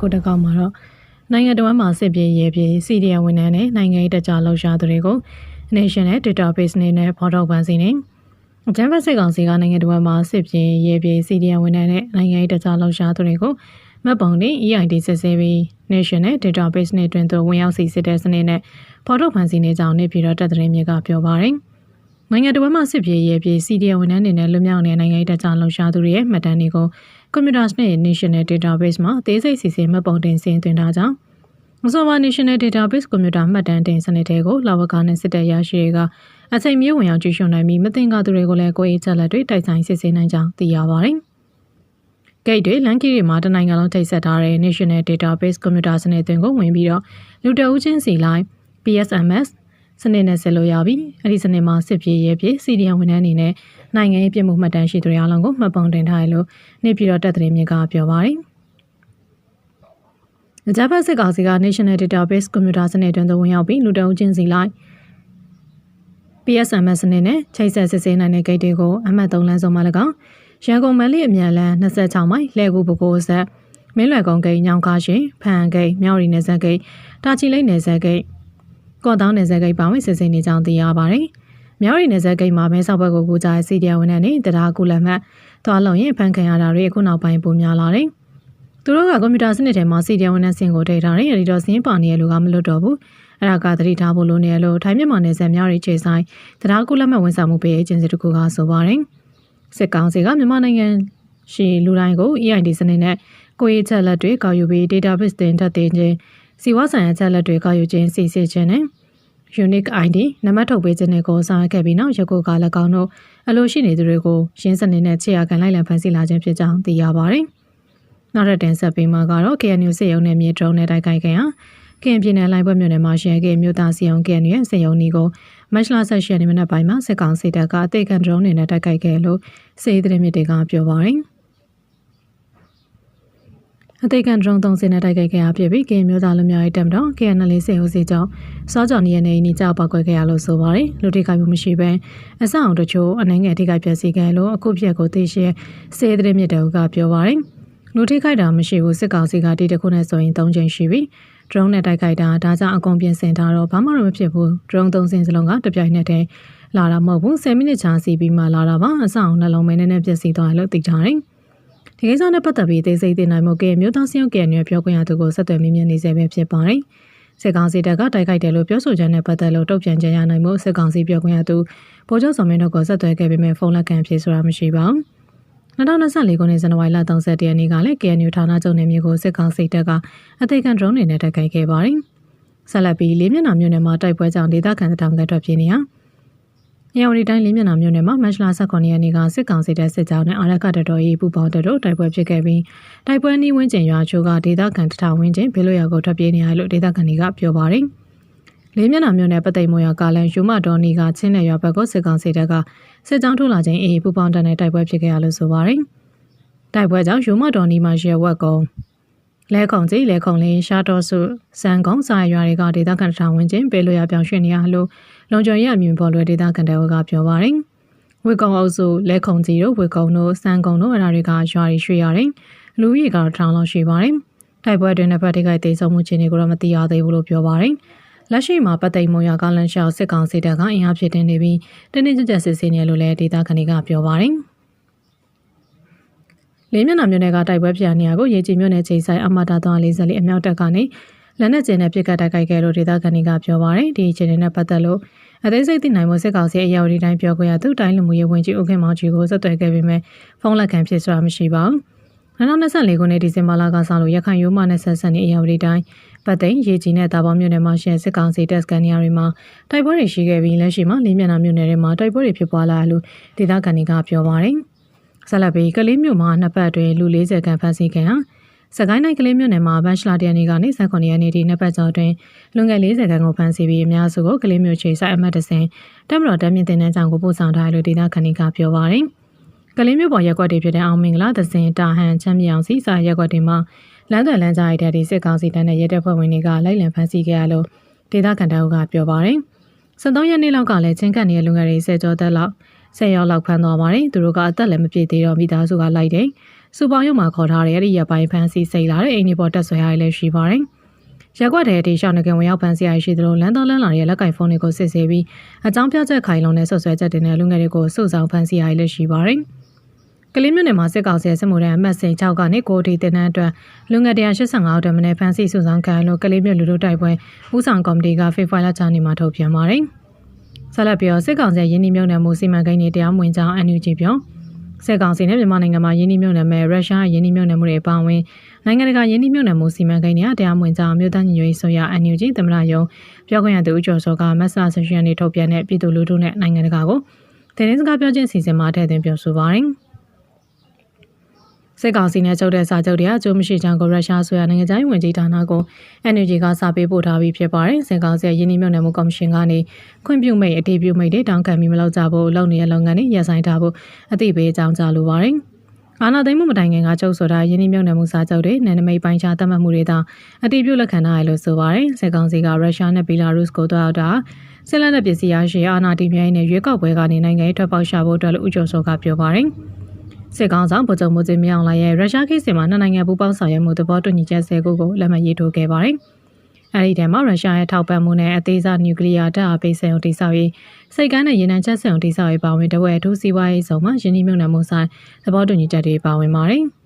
အခုတစ်ကောက်မှာတော့နိုင်ငံတော်မှာစစ်ပြေးရဲပြေးစီဒီယဝန်ထမ်းနဲ့နိုင်ငံရေးတကြားလှုပ်ရှားသူတွေကို National Database နဲ့နဲ့ဖော်ထုတ်ပန်းစီနေအကြမ်းဖက်စစ်ကောင်စီကနိုင်ငံတော်မှာစစ်ပြေးရဲပြေးစီဒီယဝန်ထမ်းနဲ့နိုင်ငံရေးတကြားလှုပ်ရှားသူတွေကိုမှတ်ပုံတင် EID စစ်ဆေးပြီး National Database နဲ့တွင်သို့ဝင်ရောက်စီစစ်တဲ့စနစ်နဲ့ဖော်ထုတ်ပန်းစီနေကြောင်းနေပြည်တော်တပ်သတင်းမြစ်ကပြောပါရယ် နိုင်ငံတော်မှာစစ်ပြေးရဲပြေး CDN ဝန်ထမ်းတွေနဲ့လွတ်မြောက်နေနိုင်ငံရေးတကြားလှုပ်ရှားသူတွေရဲ့မှတ်တမ်းတွေကိုကွန်ပျူတာစနစ် National Database မှာအသေးစိတ်စီစဉ်မှတ်ပုံတင်စင်သွင်းထားကြောင်းမစောဘာ National Database ကွန်ပျူတာမှတ်တမ်းတင်စနစ်တွေကိုလာဝကနဲ့စစ်တပ်ရရှိတွေကအချိန်မျိုးဝင်ရောက်ကြည့်ရှုနိုင်ပြီးမတင်ကားသူတွေကိုလည်းကိုယ်ရေးချက်လက်တွေတိုက်ဆိုင်စစ်ဆေးနိုင်ကြောင်းသိရပါတယ်။ဂိတ်တွေလန်ကီတွေမှာတနိုင်ငံလုံးထိတ်ဆက်ထားတဲ့ National Database ကွန်ပျူတာစနစ်တွင်ကိုဝင်ပြီးတော့လူတအုပ်ချင်းစီလိုက် PSMS စနစ်နဲ့ဆက်လို့ရပြီအဲ့ဒီစနစ်မှာစစ်ပြေးရဲပြေး CDN ဝန်ထမ်းအနေနဲ့နိုင်ငံရေးပြည်မှုမှတ်တမ်းရှိသူတွေအားလုံးကိုမှတ်ပုံတင်ထားရလို့နေပြည်တော်တပ်သတင်းမြစ်ကပြောပါတယ်။ဂျပန်စစ်ကောင်စီက National Database ကွန်ပျူတာစနစ်တွင်သို့ဝင်ရောက်ပြီးလူတအုပ်ချင်းစီလိုက် PSMS စနစ်နဲ့ချိတ်ဆက်စစ်ဆေးနိုင်တဲ့ဂိတ်တွေကိုအမှတ်3လမ်းဆုံးမှာ၎င်းရန်ကုန်မန္တလေးအမြန်လမ်း26မိုင်လှည့်ကူပကိုးဆက်မင်းလွယ်ကုန်းဂိတ်ညောင်ကားရှင်ဖန်ဂိတ်မြောက်ရီနယ်စပ်ဂိတ်တာချီလိတ်နယ်စပ်ဂိတ် ကော့တောင်းနယ်စပ်ဂိတ်ပါဝင်စစ်ဆေးနေကြောင်းသိရပါတယ်။မြောက်ရီနယ်စပ်ဂိတ်မှာမဲဆောက်ဘက်ကိုကူကြတဲ့စီဒီယဝန်နဲ့တရားကူလက်မှတ်သွားလုံရင်ဖန်ခံရတာတွေအခုနောက်ပိုင်းပိုများလာတယ်။သူတို့ကကွန်ပျူတာစနစ်ထဲမှာစီဒီယဝန်နဲ့ဆင်ကိုထည့်ထားတယ်။အဲဒီတော့စင်းပါနေတဲ့လူကမလွတ်တော့ဘူး။အဲ့ဒါကသတိထားဖို့လိုနေလို့ထိုင်းမြန်မာနယ်စပ်မြောက်ရီခြေဆိုင်တရားကူလက်မှတ်ဝန်ဆောင်မှုပေးအေဂျင်စီတခုကဆိုပါတယ်။စစ်ကောင်စီကမြန်မာနိုင်ငံရှိလူတိုင်းကို EID စနစ်နဲ့ကိုယ်ရေးချက်လက်တွေကောက်ယူပြီး database တင်ထပ်တင်ခြင်း စီဝါဆိုင်ရာချက်လက်တွေကောက်ယူခြင်းစီစစ်ခြင်းနဲ့ unique ID နံပါတ်ထုတ်ပေးခြင်းတွေကိုဆောင်ရွက်ခဲ့ပြီးနောက်ရကုကလည်းကောင်းတို့အလိုရှိနေသူတွေကိုရင်းစနစ်နဲ့ခြေရခံလိုက်လံဖန်ဆီးလာခြင်းဖြစ်ကြောင်းသိရပါတယ်။နောက်တဲ့တင်ဆက်ပေးမှာကတော့ KNU စစ်ရုံနဲ့မြေဒရုန်းနဲ့တိုက်ခိုက်ခဲ့ရာကင်ပြည်နယ်လိုင်းပွဲမြို့နယ်မှာရှိခဲ့မြို့သားစီယုံ KNU ရဲ့စစ်ရုံนี้ကိုမတ်လဆက်ရှိတဲ့မနက်ပိုင်းမှာစစ်ကောင်စီတပ်ကအသေးခံဒရုန်းနဲ့တိုက်ခိုက်ခဲ့လို့စစ်ရေးသတင်းမြစ်တွေကပြောပါတယ်။ အသေးခံဒရုန်းသုံးစင်းနဲ့တိုက်ခိုက်ခဲ့ရဖြစ်ပြီးကင်မျိုးသားလူမျိုးရေးတပ်မတော် KNL စစ်ဟိုစီကြောင့်စောကြော်နေရနေနီကြောက်ပောက်ကွဲခဲ့ရလို့ဆိုပါတယ်လူထိခိုက်မှုမရှိဘဲအဆောက်အုံတချို့အနှဲငယ်ထိခိုက်ပျက်စီးခဲ့လို့အခုပြက်ကိုသိရှိစေတဲ့မြစ်တဲကပြောပါတယ်လူထိခိုက်တာမရှိဘူးစစ်ကောင်စီကတိတခုနဲ့ဆိုရင်၃ချိန်ရှိပြီဒရုန်းနဲ့တိုက်ခိုက်တာဒါကြောင့်အကုန်ပြင်ဆင်ထားတော့ဘာမှမဖြစ်ဘူးဒရုန်းသုံးစင်းစလုံးကတပြိုင်နက်တည်းလာတာမဟုတ်ဘူး10မိနစ်ချာစီပြီးမှလာတာပါအဆောင်နှလုံးမဲနဲ့နဲ့ပြည့်စည်သွားတယ်လို့သိကြတယ် ဒီကိစ္စနဲ့ပတ်သက်ပြီးသိစိတ်သိနိုင်မှုကမြို့သားစင်းကဲ့နယ်ပြောခွင့်ရသူကိုဆက်သွယ်မိမြင်နေစေပဲဖြစ်ပါတယ်။စစ်ကောင်စီတပ်ကတိုက်ခိုက်တယ်လို့ပြောဆိုချက်နဲ့ပတ်သက်လို့တုံ့ပြန်ကြရနိုင်မှုစစ်ကောင်စီပြောခွင့်ရသူဗိုလ်ချုပ်စောမင်းတို့ကိုဆက်သွယ်ခဲ့ပေမဲ့ဖုန်းလက်ခံဖြေဆိုတာမရှိပါဘူး။2024ခုနှစ်ဇန်နဝါရီလ31ရက်နေ့ကလည်း KNU ဌာနချုပ်နေမျိုးကိုစစ်ကောင်စီတပ်ကအသိခံဒရုန်းတွေနဲ့တိုက်ခိုက်ခဲ့ပါတယ်။ဆက်လက်ပြီးလေးမျက်နှာမျိုးနယ်မှာတိုက်ပွဲကြောင့်ဒေသခံတောင်ကထွက်ပြေးနေရ။ ရန်ကုန်တိုင်းလေးမျက်နှာမြို့နယ်မှာမတ်လ18ရက်နေ့ကစစ်ကောင်စီတပ်စစ်ကြောင်းနဲ့အာရကတတော်ရေးပူပေါင်းတတို့တိုက်ပွဲဖြစ်ခဲ့ပြီးတိုက်ပွဲနီးဝန်းကျင်ရွာချို့ကဒေသခံတထောင်ဝန်းကျင်ဘေးလွတ်ရာကိုထွက်ပြေးနေရလို့ဒေသခံတွေကပြောပါတယ်။လေးမျက်နှာမြို့နယ်ပသိမ်မွေရကာလန်ယူမတော်နီကချင်းနယ်ရွာဘက်ကိုစစ်ကောင်စီတပ်ကစစ်ကြောင်းထိုးလာခြင်းအေးပူပေါင်းတတဲ့တိုက်ပွဲဖြစ်ခဲ့ရလို့ဆိုပါတယ်။တိုက်ပွဲကြောင့်ယူမတော်နီမှာရဲဝက်ကုန်း လဲခုံကြီးလဲခုံလေးရှားတော်စုစံကုန်းစာရွာတွေကဒေသခံတထောင်ဝန်းကျင်ဘေးလွတ်ရာပြောင်းရွှေ့နေရလို့လုံခြုံရေးအမြင်ပေါ်လွယ်ဒေသခံတဲဝကပြောပါတယ်။ဝေကုံအုပ်စုလဲခုံကြီးတို့ဝေကုံတို့စံကုံတို့အရာတွေကရွာတွေရွှေ့ရတယ်။လူကြီးကတော့ထောင်လောက်ရှိပါတယ်။တိုက်ပွဲအတွင်းနှစ်ဖက်ထိခိုက်ဒေဆုံးမှုချင်းတွေကိုတော့မသိရသေးဘူးလို့ပြောပါတယ်။လက်ရှိမှာပတ်သိမ်မုံရကလန်ရှောက်စစ်ကောင်စစ်တပ်ကအင်အားဖြစ်တင်နေပြီးတင်းတင်းကြပ်ကြပ်စစ်ဆေးနေလို့လည်းဒေသခံတွေကပြောပါတယ်။ လေးမျက်နှာမြို့နယ်ကတိုက်ပွဲဖြစ်နေရကိုရေကြီးမြို့နယ်ချိန်ဆိုင်အမတာတော်လေးစလေးအမြောက်တက်ကနေလက်နက်ကျင်းနဲ့ပြစ်ကတ်တိုက်ခိုက်ခဲ့လို့ဒေသခံတွေကပြောပါတယ်ဒီအခြေအနေနဲ့ပတ်သက်လို့အသေးစိတ်သိနိုင်မှုစစ်ကောင်စီအရာဝတီတိုင်းပြောခွင့်ရသူတိုင်းလူမှုရေးဝန်ကြီးဦးခင်မောင်ကြီးကိုဆက်သွယ်ခဲ့ပေမဲ့ဖုန်းလက်ခံဖြစ်ဆိုတာမရှိပါဘူး2024ခုနှစ်ဒီဇင်ဘာလကစလို့ရခိုင်ရိုးမနဲ့ဆက်ဆက်နေအရာဝတီတိုင်းပတ်သိန်းရေကြီးနဲ့တာပေါမြို့နယ်မှာရှင်စစ်ကောင်စီတပ်စကန်နေရာတွေမှာတိုက်ပွဲတွေရှိခဲ့ပြီးလက်ရှိမှာလေးမျက်နှာမြို့နယ်တွေမှာတိုက်ပွဲတွေဖြစ်ပွားလာလို့ဒေသခံတွေကပြောပါတယ် ဆက်လက်ပြီးကလေးမြို့မှာနှစ်ပတ်အတွင်းလူ40ခန့်ဖမ်းဆီးခံဟာစကိုင်းတိုင်းကလေးမြို့နယ်မှာဘန်ရှလာတရနေ့ကနေ18ရက်နေ့ထိနှစ်ပတ်ကျော်တွင်လွန်ခဲ့40ခန်းကိုဖမ်းဆီးပြီးအများစုကိုကလေးမြို့ချေဆိုင်အမှတ်တစင်တပ်မတော်တပ်မြင့်တင်တဲ့ကြောင့်ကိုပို့ဆောင်ထားတယ်လို့ဒေသခံတွေကပြောပါတယ်။ကလေးမြို့ပေါ်ရက်ကွက်တွေဖြစ်တဲ့အောင်မင်္ဂလာတစင်တာဟန်ချမ်းမြောင်စီစာရက်ကွက်တွေမှာလမ်းသွယ်လမ်းကြားရတဲ့ဒီစစ်ကောင်စီတပ်နဲ့ရဲတပ်ဖွဲ့ဝင်တွေကလိုက်လံဖမ်းဆီးခဲ့ရလို့ဒေသခံတွေကပြောပါတယ်။73ရက်နေ့လောက်ကလည်းချင်းကပ်နေတဲ့လူငယ်တွေဆယ်ကျော်သက်လောက် ဆယ်ရောက်လောက်ဖမ်းသွားပါတယ်။သူတို့ကအသက်လည်းမပြည့်သေးတော့မိသားစုကလိုက်တယ်။စူပေါင်းရုံမှာခေါ်ထားတဲ့အဲ့ဒီရပိုင်းဖန်စီစိတ်လာတဲ့အိမ်ဒီပေါ်တက်ဆွဲရလည်းရှိပါတယ်။ရက်ကွက်တဲ့တေရှောင်းငကင်ဝင်ရောက်ဖန်စီရရှိသလိုလန်တော်လန်လာရဲ့လက်ကင်ဖုန်းတွေကိုစစ်ဆေးပြီးအကြောင်းပြချက်ခိုင်လုံတဲ့ဆွဆွဲချက်တင်တဲ့လူငယ်တွေကိုစုဆောင်ဖန်စီရလည်းရှိပါတယ်။ကလေးမျိုးနယ်မှာစစ်ကောင်စီစစ်မှုထမ်းအမှတ်စိန်6ကနေကိုတီတင်တဲ့အတွက်လူငယ်185ဦးတမနဲ့ဖန်စီစုဆောင်ခံလို့ကလေးမျိုးလူတို့တိုက်ပွဲဦးဆောင်ကော်မတီကဖေဖော်ဝါရီလ6နေ့မှာထုတ်ပြန်ပါတယ်။ ဆက်လက်ပြီးတော့စစ်ကောင်စီရင်းနှီးမြှုပ်နှံမှုစီမံကိန်းတွေတရားမဝင်ကြောင်း NUG ပြောစစ်ကောင်စီနဲ့မြန်မာနိုင်ငံမှာရင်းနှီးမြှုပ်နှံမဲ့ရုရှားရင်းနှီးမြှုပ်နှံမှုတွေအပါအဝင်နိုင်ငံတကာရင်းနှီးမြှုပ်နှံမှုစီမံကိန်းတွေတရားမဝင်ကြောင်းမြို့သားညီညွတ်ရေးဆိုရ NUG သမ္မတယုံပြောခွင့်ရသူဦးကျော်စောကမက်ဆာဆရှင်တွေထုတ်ပြန်တဲ့ပြည်သူလူထုနဲ့နိုင်ငံတကာကိုတင်းစကားပြောခြင်းစီစဉ်မှာထည့်သွင်းပြောဆိုပါတယ်။ စစ်ကောင်စီနဲ့ချုပ်တဲ့စာချုပ်တွေအကျိုးမရှိကြောင်းကိုရုရှားဆိုရနိုင်ငံခြားရေးဝန်ကြီးဌာနကို NUG ကစာပေးပို့ထားပြီးဖြစ်ပါတယ်။စစ်ကောင်စီရင်းနှီးမြှုပ်နှံမှုကော်မရှင်ကနေခွင့်ပြုမိတ်အတည်ပြုမိတ်တွေတောင်းခံပြီးမလုပ်ကြဖို့လုပ်နေတဲ့လုပ်ငန်းတွေရပ်ဆိုင်းထားဖို့အသိပေးကြောင်းကြားလိုပါတယ်။အာနာသိမ်းမှုမတိုင်ခင်ကချုပ်ဆိုတာယင်းနှိမ့်မြုံနယ်မှုစာချုပ်တွေနယ်နိမိတ်ပိုင်းခြားသတ်မှတ်မှုတွေသာအတည်ပြုလက်ခံထားရလို့ဆိုပါတယ်။စစ်ကောင်စီကရုရှားနဲ့ဘီလာရုစ်ကိုတွားတာဆက်လက်တဲ့ပစ္စည်းရရှိအာနာတီမြိုင်းနဲ့ရွေးကောက်ပွဲကနေနိုင်ငံရေးထွက်ပေါက်ရှာဖို့အတွက်လို့ဦးကျော်စောကပြောပါတယ်။ စစ်ကောင်ဆောင်ဗိုလ်ချုပ်မိုးစင်းမြောင်လာရဲ့ရုရှားခိစင်မှာနှစ်နိုင်ငံပူးပေါင်းဆောင်ရွက်မှုသဘောတူညီချက်၁၀ခုကိုလက်မှတ်ရေးထိုးခဲ့ပါတယ်။အဲဒီထဲမှာရုရှားရဲ့ထောက်ပံ့မှုနဲ့အသေးစားနျူကလ িয়ার တပ်အားပေးစံုံတိစောက်ရေးစိတ်ကမ်းနဲ့ရေနံချက်စံုံတိစောက်ရေးပါဝင်တဝဲအထူးစီးပွားရေးဆောင်မှယင်းနှိမ့်မြုံနယ်မှုဆိုင်သဘောတူညီချက်တွေပါဝင်ပါတယ်။